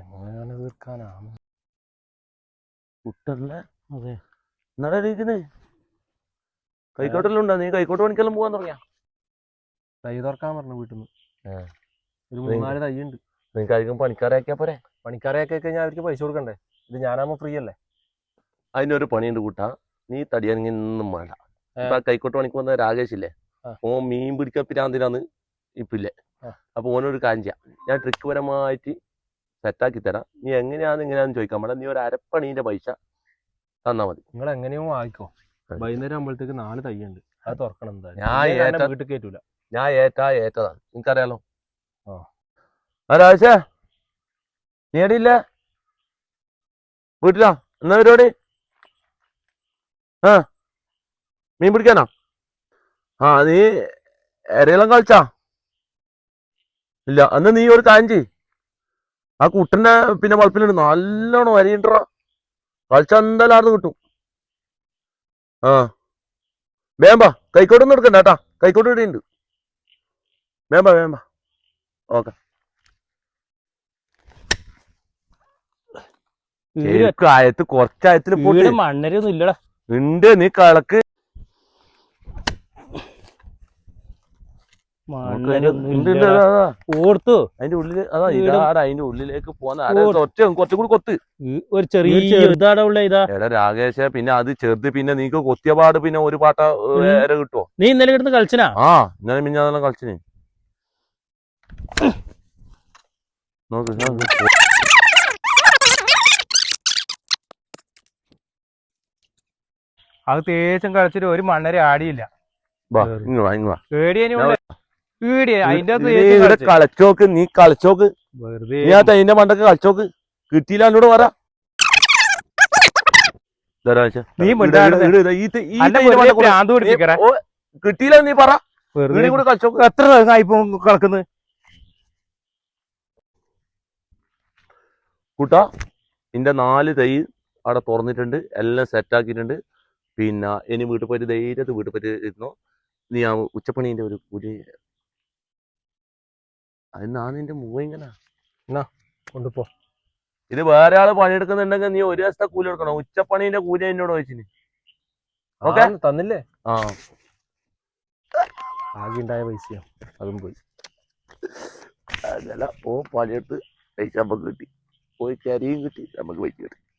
എങ്ങനെ തീർക്കാനാണ് കുട്ടല്ലേ അതെ. എന്നാടാ ഇരിക്കുന്നേ കൈക്കോട്ടെല്ലാം ഉണ്ടോ? നീ കൈക്കോട്ട് പണിക്കെല്ലാം പോകാൻ തുടങ്ങിയ? തൈ തുറക്കാൻ പറഞ്ഞു വീട്ടിൽ നിന്ന് ഒരു മൂന്നാൽ തൈ ഉണ്ട് നിനക്ക് ആയിരിക്കും പണിക്കാരാക്കിയാ പോരെ? പണിക്കാരെയാക്കി കഴിഞ്ഞാൽ അവർക്ക് പൈസ കൊടുക്കണ്ടേ? ഇത് ഞാനാകുമ്പോൾ ഫ്രീ അല്ലേ? അതിനൊരു പണിയുണ്ട് കൂട്ടാ. നീ തടിയാണെങ്കിൽ നിന്നും വേണ്ട. ഇപ്പൊ കൈക്കോട്ട് പണിക്ക് വന്ന രാകേഷ് ഇല്ലേ ഓ മീൻ പിടിക്കാൻ പിരാന്തിനാന്ന് ഇപ്പില്ലേ. അപ്പൊ ഓനൊരു ചെയ്യാം. ഞാൻ ട്രിക്ക് പരമായിട്ട് സെറ്റാക്കി തരാം നീ എങ്ങനെയാന്ന് ഇങ്ങനെയാന്ന് ചോദിക്കാൻ മേഡം നീ ഒരു അരപ്പണീന്റെ പൈസ തന്നാ മതി. നിങ്ങൾ എങ്ങനെയോ ആയിക്കോ. വൈകുന്നേരം ആകുമ്പോഴത്തേക്ക് നാല് തയ്യുണ്ട് അത് തുറക്കണം എന്തായാലും. വീട്ടിൽ കയറ്റൂല ഞാൻ ഏറ്റാ ഏറ്റതാണ്. നിനക്കറിയാലോ? ആ. നേടിയില്ല നീ എടിയില്ല വീട്ടിലാ? എന്നാ പരിപാടി? ആ. മീൻ പിടിക്കാനാ? ആ നീ എരയെല്ലാം കളിച്ചാ? ഇല്ല അന്ന് നീ ഒരു ചെയ് ആ കുട്ടന്റെ പിന്നെ വളപ്പിലുണ്ട്. നല്ലോണം വരയുണ്ടോ കളിച്ചാ എന്തായാലും കിട്ടും. ആ. വേമ്പാ കൈക്കോട്ടൊന്നും എടുക്കണ്ട കേട്ടാ. കൈക്കോട്ട് ഇടിയുണ്ട് വേമ്പ വേമ്പ ഓക്കെ. ആയത്ത് കുറച്ചായത്തിൽ വീട് മണ്ണരൊന്നും ഇല്ലടാ. ഉണ്ട് നീ കളക്ക് മണ്ണരൊന്നും ഉണ്ട്, ഉണ്ട്, ഇല്ലടാ. അതാ, അതാ. ഓർത്തു. അതിന്റെ ഉള്ളിൽ അതാ ഇതാടാ അതിന്റെ ഉള്ളിലേക്ക് പോന്ന ഓ. ഒറ്റ കുറച്ചും കൂടി കൊത്ത്. ഒരു ചെറിയ ചെറുതാടാ ഉള്ള ഇതാ. എടാ രാകേശ പിന്നെ അത് ചെറുത് പിന്നെ നീക്ക് കൊത്തിയ പാട് പിന്നെ ഒരു പാട്ട ഉം. കിട്ടുവോ നീ ഇന്നലെ കിടന്ന് കളിച്ചനാ? ആ ഇന്നലെ മിഞ്ഞാന്നെല്ലാം കളിച്ചിന്. നോക്ക് അത് തേച്ചും കളിച്ചിട്ട് ഒരു മണ്ണര ആടിയില്ല. വാ ഇങ്ങ് വാ ഇങ്ങ് വാ. പേടിയനുണ്ട് പേടിയ. അതിന്റെ ഇവിടെ കളിച്ചോക്ക് നീ കളിച്ചോക്ക്. വെറുതെ നീ ആ തൈന്റെ മണ്ടക്ക് കളിച്ചോക്ക്. കിട്ടിയില്ല എന്നോട് പറ നീ കിട്ടിയില്ല നീ പറ. കൂടെ കളിച്ചോക്ക്. എത്ര ദിവസമായിപ്പോ കളക്കുന്നത് കൂട്ടാ ഇന്റെ നാല് തൈ അവിടെ തുറന്നിട്ടുണ്ട്. എല്ലാം സെറ്റ് ആക്കിയിട്ടുണ്ട്. പിന്നെ ഇനി വീട്ടിൽ പോയിട്ട് ധൈര്യത്ത് വീട്ടിൽ പോയിട്ട് ഇരുന്നോ. നീ ആ ഉച്ചപ്പണീന്റെ ഒരു കൂലി അതിനാ നിന്റെ ഇങ്ങനെ. കൊണ്ടുപോ ഇത് വേറെ ആൾ പണിയെടുക്കുന്നുണ്ടെങ്കിൽ നീ ഒരു ദിവസത്തെ കൂലി എടുക്കണം ഉച്ചപ്പണീന്റെ കൂലി എന്നോട് ചോദിച്ചിന്. ഓക്കെ? തന്നില്ലേ? ആ. ആകെ ഉണ്ടായ പൈസ അതും പോയി. അതല്ല പോ പണിയെടുത്ത് പൈസ നമുക്ക് കിട്ടി. പോയി കരിയും കിട്ടി. നമുക്ക് പൈസ കിട്ടി.